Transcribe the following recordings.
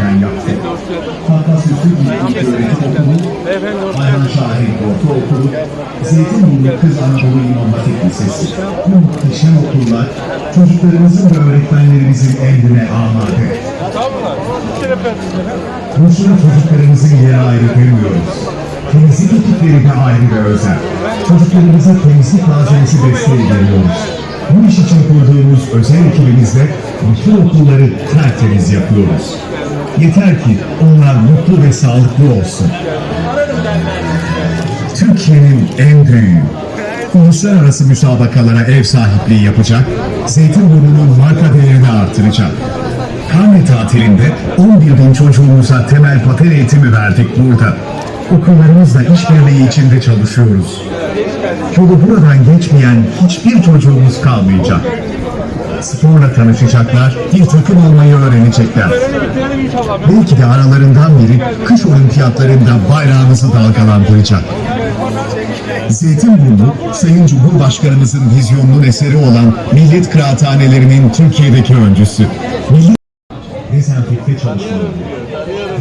yeniden yaptı. Fatma Süslü İlk Öğretim Okulu, Ayhan Şahin Ortaokulu, Zeytinburnu Kız Anadolu İmam Hatip Lisesi. Bu muhteşem okullar çocuklarımızın ve öğretmenlerimizin emrine amade. Boşuna çocuklarımızın yeri ayrı görmüyoruz. Temizlik ekipleri de ayrı ve özel. Çocuklarımıza temizlik malzemesi desteği veriyoruz. Bu iş için kurduğumuz özel ekibimizle bütün okulları tertemiz yapıyoruz. Yeter ki onlar mutlu ve sağlıklı olsun. Türkiye'nin en büyüğü, uluslararası müsabakalara ev sahipliği yapacak, Zeytinburnu'nun marka değerini artıracak. Karne tatilinde 11 bin çocuğumuza temel paten eğitimi verdik burada. Okullarımızla işbirliği içinde çalışıyoruz. Yolu buradan geçmeyen hiçbir çocuğumuz kalmayacak. Sporla tanışacaklar, bir takım olmayı öğrenecekler. Belki de aralarından biri kış olimpiyatlarında bayrağımızı dalgalandıracak. Zeytinburnu, Sayın Cumhurbaşkanımızın vizyonunun eseri olan millet kıraathanelerinin Türkiye'deki öncüsü. Millet dezenfekte çalışmaları,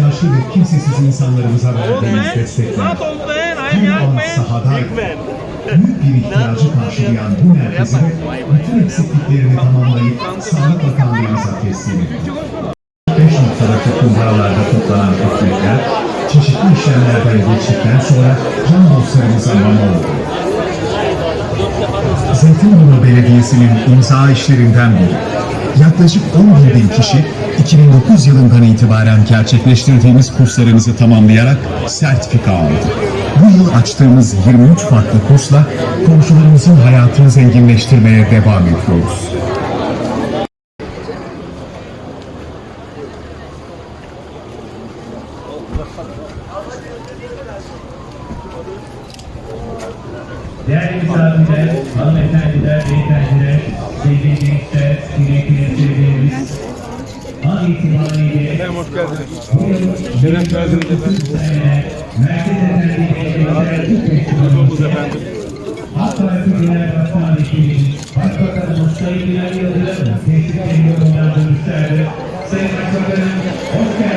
yaşlı ve kimsesiz insanlarımıza verdiğimiz destekler, her an sahadaydı. Büyük bir ihtiyacı karşılayan bu merkezi de bütün eksikliklerini tamamlayıp Sağlık Bakanlığımıza teslim etti. Beş noktadaki kumbaralarda toplanan köfteler, çeşitli işlemlerden geçtikten sonra can dostlarımıza mama oldu. Zeytinburnu Belediyesi'nin imza işlerinden biri. Yaklaşık 11 bin kişi 2009 yılından itibaren gerçekleştirdiğimiz kurslarımızı tamamlayarak sertifika aldı. Bu yıl açtığımız 23 farklı kursla komşularımızın hayatını zenginleştirmeye devam ediyoruz. Değerli misafirler, hanımefendiler, beyefendiler, sevgili gençler, kıymetli müşterilerimiz, Şeref verdiniz efendim. sene Merkez Efendi Hoş bulduk efendim. AK Parti Genel Başkan Vekili, Başbakanımız Sayın Binali Yıldırım, teşvikleri yorumlar dönüşlerdi. Sayın Başbakanım, hoş geldiniz.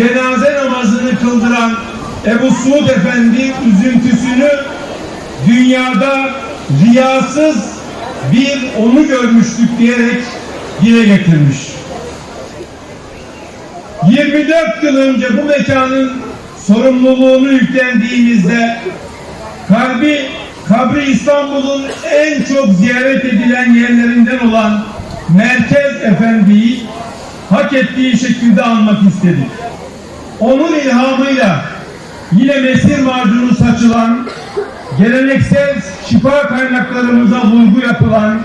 Cenaze namazını kıldıran Ebu Suud Efendi üzüntüsünü dünyada riyasız bir onu görmüştük diyerek dile getirmiş. 24 yıl önce bu mekanın sorumluluğunu yüklendiğimizde kalbi kabri İstanbul'un en çok ziyaret edilen yerlerinden olan Merkez Efendi'yi hak ettiği şekilde anmak istedik. Onun ilhamıyla yine mesir macunu saçılan, geleneksel şifa kaynaklarımıza vurgu yapılan,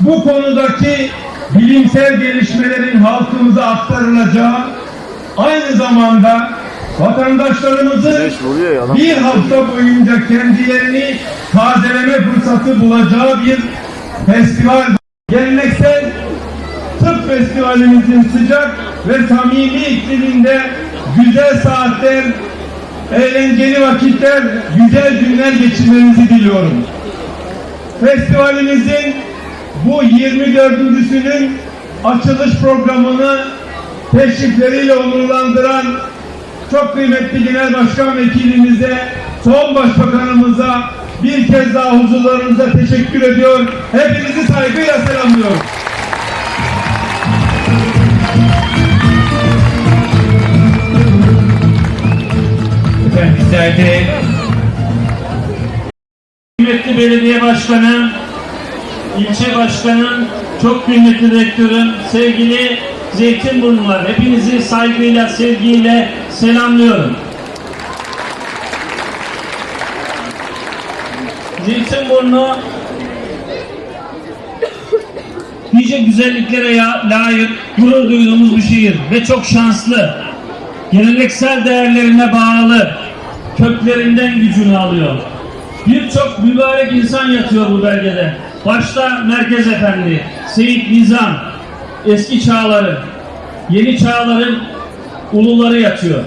bu konudaki bilimsel gelişmelerin halkımıza aktarılacağı, aynı zamanda vatandaşlarımızın bir hafta boyunca kendilerini tazeleme fırsatı bulacağı bir festival. Geleneksel tıp festivalimizin sıcak ve samimi ikliminde güzel saatler, eğlenceli vakitler, güzel günler geçirmenizi diliyorum. Festivalimizin bu 24.sünün açılış programını teşrifleriyle onurlandıran çok kıymetli Genel Başkan Vekilimize, son Başbakanımıza bir kez daha huzurlarınıza teşekkür ediyor. Hepinizi saygıyla selamlıyorum. Efendim bizler de kıymetli belediye başkanım, ilçe başkanım, çok kıymetli rektörüm, sevgili Zeytinburnular, hepinizi saygıyla, sevgiyle selamlıyorum. Zeytinburnu nice güzelliklere layık, gurur duyduğumuz bir şehir ve çok şanslı. Geleneksel değerlerine bağlı, köklerinden gücünü alıyor. Birçok mübarek insan yatıyor bu belgede. Başta Merkez Efendi, Seyit Nizam, eski çağların, yeni çağların uluları yatıyor.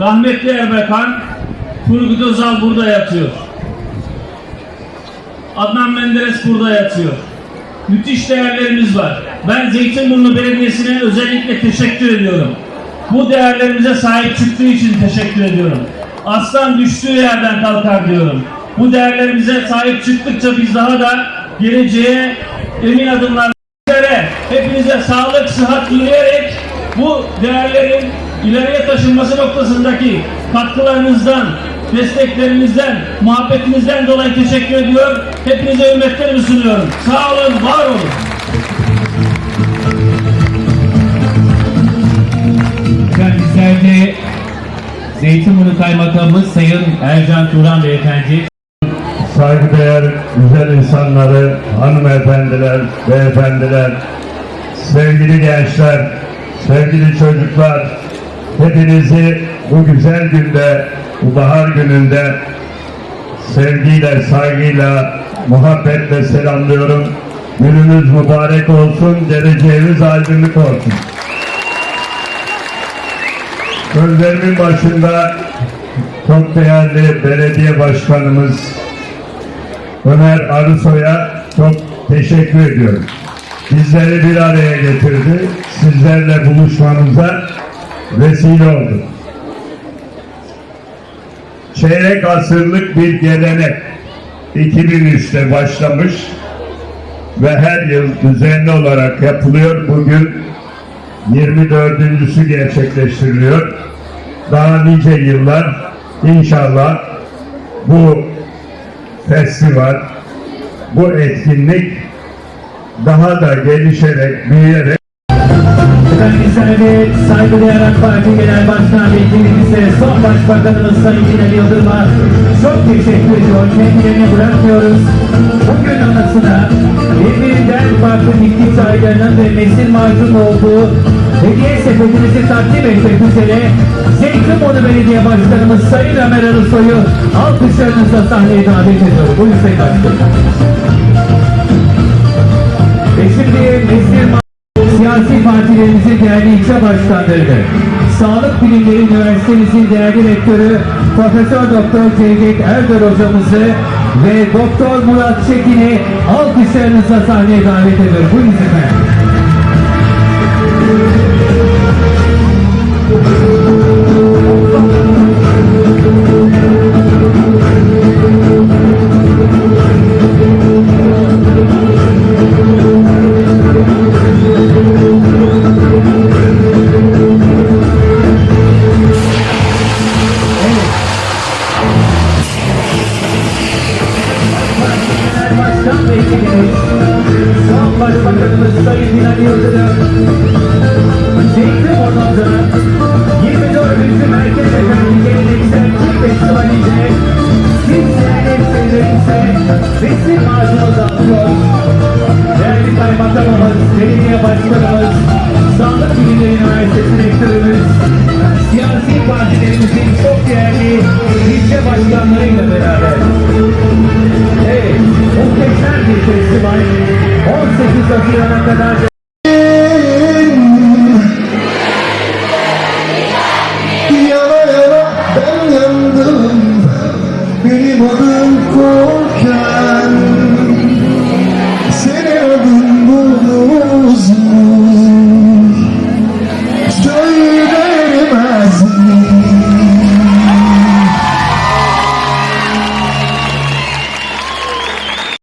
Rahmetli Erbakan, Turgut Özal burada yatıyor. Adnan Menderes burada yatıyor. Müthiş değerlerimiz var. Ben Zeytinburnu Belediyesi'ne özellikle teşekkür ediyorum. Bu değerlerimize sahip çıktığı için teşekkür ediyorum. Aslan düştüğü yerden kalkar diyorum. Bu değerlerimize sahip çıktıkça biz daha da geleceğe emin adımlar Sizlere, hepinize sağlık, sıhhat dileyerek bu değerlerin ileriye taşınması noktasındaki katkılarınızdan, desteklerinizden, muhabbetinizden dolayı teşekkür ediyor. Hepinize hürmetlerimi sunuyorum. Sağ olun, var olun. Zeytinburnu Kaymakamımız Sayın Ercan Turan Beyefendi saygıdeğer güzel insanları, hanımefendiler, beyefendiler, sevgili gençler, sevgili çocuklar, hepinizi bu güzel günde, bu bahar gününde sevgiyle, saygıyla, muhabbetle selamlıyorum. Gününüz mübarek olsun, geleceğiniz aydınlık olsun. Sözlerimin başında çok değerli belediye başkanımız Ömer Arısoy'a çok teşekkür ediyorum. Bizleri bir araya getirdi. Sizlerle buluşmamıza vesile oldu. Çeyrek asırlık bir gelenek 2003'te başlamış ve her yıl düzenli olarak yapılıyor. Bugün 24.sü gerçekleştiriliyor. Daha nice yıllar inşallah bu festival, bu etkinlik daha da gelişerek, büyüyerek Bizler de saygıdeğer AK Parti Genel Başkan Vekilimize, son Başbakanımız Sayın Binali Yıldırım'a çok teşekkür ediyor. Kendilerini bırakmıyoruz. Bugün anısına birbirinden farklı bitki çaylarının ve mesil macun olduğu hediye sepetimizi takdim etmek üzere Zeytinburnu Belediye Başkanımız Sayın Ömer Arısoy'u alkışlarınızla sahneye davet ediyorum. Buyurun Sayın Başkanım. Ve şimdi siyasi partilerimizin değerli ilçe başkanlarını, Sağlık Bilimleri Üniversitemizin değerli rektörü Profesör Doktor Cevdet Erdoğan hocamızı ve Doktor Murat Çekin'i alkışlarınızla sahneye davet ediyorum. Buyurun efendim. Bakanımız Sayın Hilal Yıldırım Cengiz Orman'da 24. Merkez Efendi Geleneksel Türk Festivali'nde Sizlerin sevdiğinizde resim ağacını dağıtıyor. Değerli kaymakamımız, belediye başkanımız, Sağlık Bilimleri Üniversitesi rektörümüz, siyasi partilerimizin çok değerli ilçe başkanlarıyla beraber Teslim Ay 18 Haziran'a kadar Yana yana ben yandım. Benim adım Kol